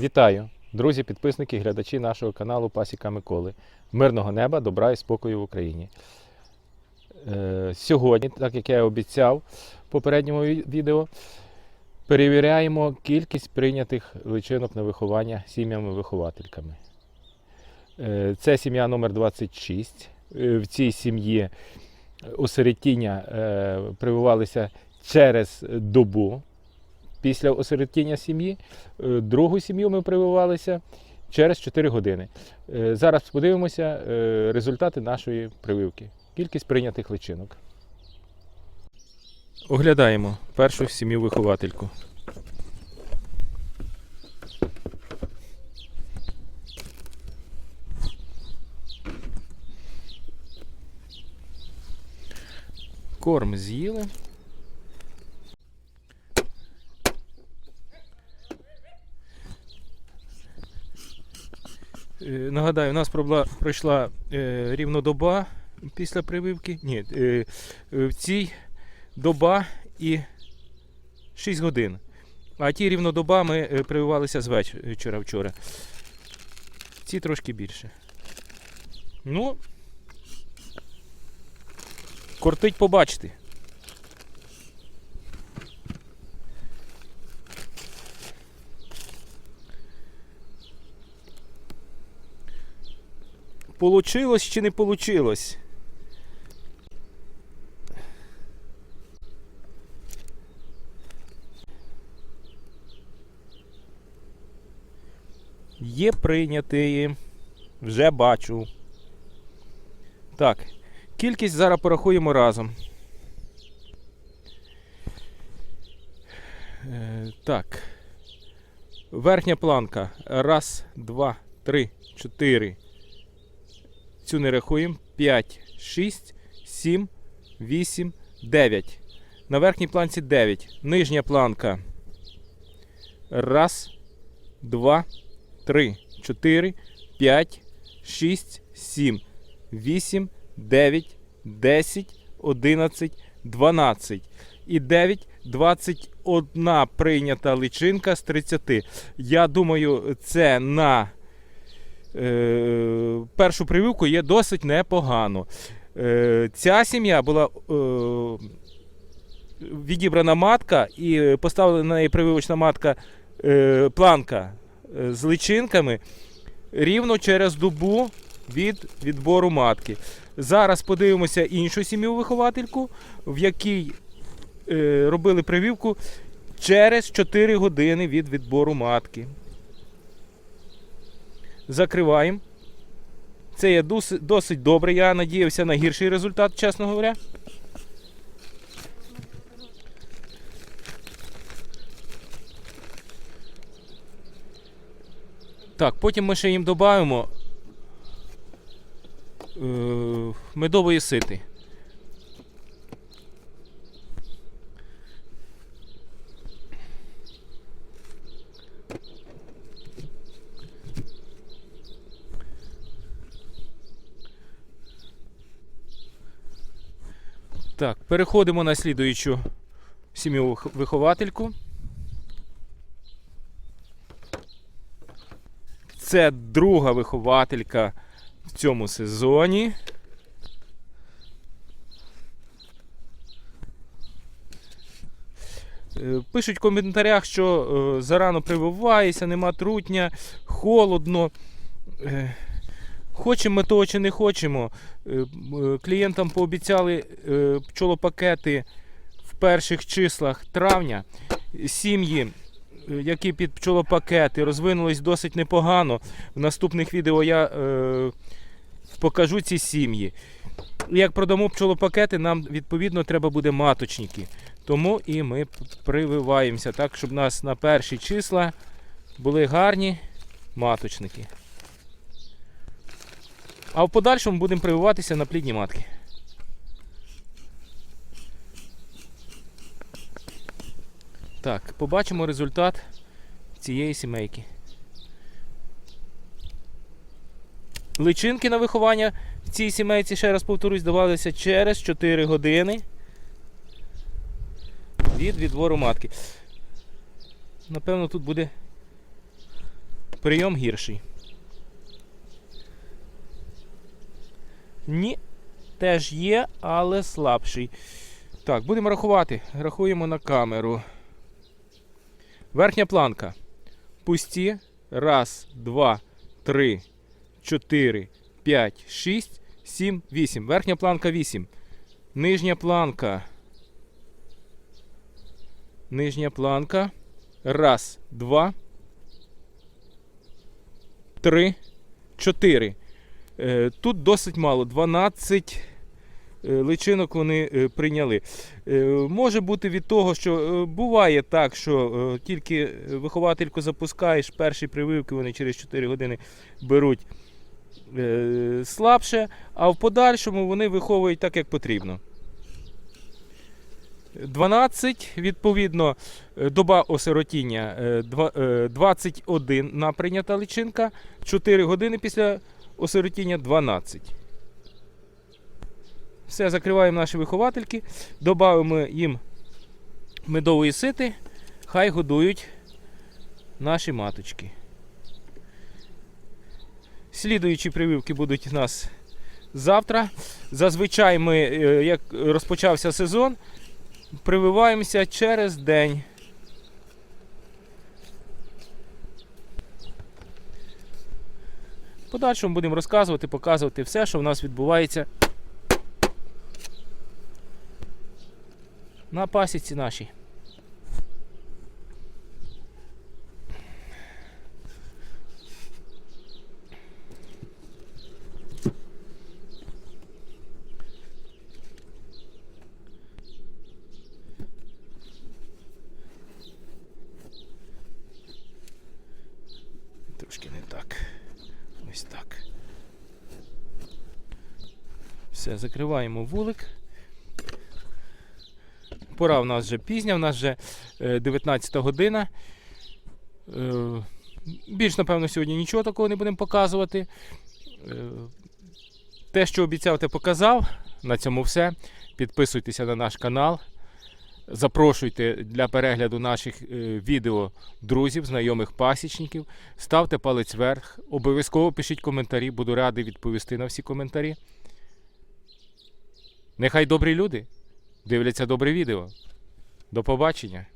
Вітаю, друзі, підписники, глядачі нашого каналу Пасіка Миколи. Мирного неба, добра і спокою в Україні. Е, Сьогодні, так як я і обіцяв в попередньому відео, перевіряємо кількість прийнятих личинок на виховання сім'ями-виховательками. Е, Це сім'я номер 26. Е, В цій сім'ї осередтіння е, прививалися через добу після осередтіння сім'ї. Е, Другу сім'ю ми прививалися через 4 години. Е, Зараз подивимося е, результати нашої прививки. Кількість прийнятих личинок. Оглядаємо першу сім'ю виховательку. Корм з'їли. Нагадаю, у нас пройшла е, рівно доба після прививки. Ні, е, е, в цій доба і 6 годин. А ті рівно доба ми е, прививалися з вечора вчора. Ці трошки більше. Ну, кортить побачити. Получилось чи не получилось? Є прийняті. Вже бачу. Так. Кількість зараз порахуємо разом. Е, так. Верхня планка. Раз, два, три, чотири. Цю не рахуємо. 5, 6, 7, 8, 9. На верхній планці 9. Нижня планка. Раз, два, три, чотири, п'ять, шість, сім, вісім, дев'ять, десять, одинадцять, дванадцять. І 9, 21 прийнята личинка з 30. Я думаю, це на першу прививку є досить непогано. Е, ця сім'я була е, відібрана матка і поставлена на неї прививочна матка е, планка е, з личинками рівно через добу від відбору матки. Зараз подивимося іншу сім'ю виховательку, в якій е, робили прививку через 4 години від відбору матки. Закриваємо. Це є досить, добре. Я надіявся на гірший результат, чесно говоря. Так, потім ми ще їм додаємо е, медової сити. Так, переходимо на слідуючу сім'ю виховательку. Це друга вихователька в цьому сезоні. Е, Пишуть в коментарях, що е, зарано прививається, нема трутня, холодно. Хочемо ми того чи не хочемо. Е, е, Клієнтам пообіцяли е, пчолопакети в перших числах травня. Сім'ї, які під пчолопакети розвинулись досить непогано. В наступних відео я покажу ці сім'ї. Як продамо пчолопакети, нам відповідно треба буде маточники. Тому і ми прививаємося так, щоб у нас на перші числа були гарні маточники. А в подальшому будемо прививатися на плідні матки. Так, побачимо результат цієї сімейки. Личинки на виховання в цій сімейці, ще раз повторюсь, давалися через 4 години від відвору матки. Напевно, тут буде Прийом гірший. Ні, теж є, але слабший. Так, будемо рахувати. Рахуємо на камеру. Верхня планка. Пусті. Раз, два, три, чотири, п'ять, шість, сім, вісім. Верхня планка вісім. Нижня планка. Нижня планка. Раз, два, три, чотири. Е, Тут досить мало. 12 е, личинок вони е, прийняли. Може бути від того, що буває так, що тільки виховательку запускаєш, перші прививки вони через 4 години беруть слабше, а в подальшому вони виховують так, як потрібно. 12, відповідно, доба осиротіння е, два- е, 21 на прийнята личинка, 4 години після осиротіння 12. Все, закриваємо наші виховательки, додаємо їм медової сити, хай годують наші маточки. Слідуючі прививки будуть у нас завтра. Зазвичай ми, е, як розпочався сезон, прививаємося через день. Подальшому будемо розказувати, показувати все, що в нас відбувається на пасіці нашій. Трошки не так. Ось так. Все, закриваємо вулик. Пора в нас вже пізня, в нас вже е, 19 година. Е, Більш, напевно, сьогодні нічого такого не будемо показувати. Е, Те, що обіцяв, те показав. На цьому все. Підписуйтеся на наш канал. Запрошуйте для перегляду наших е, відео друзів, знайомих пасічників. Ставте палець вверх. Обов'язково пишіть коментарі, буду радий відповісти на всі коментарі. Нехай добрі люди дивляться добре відео. До побачення!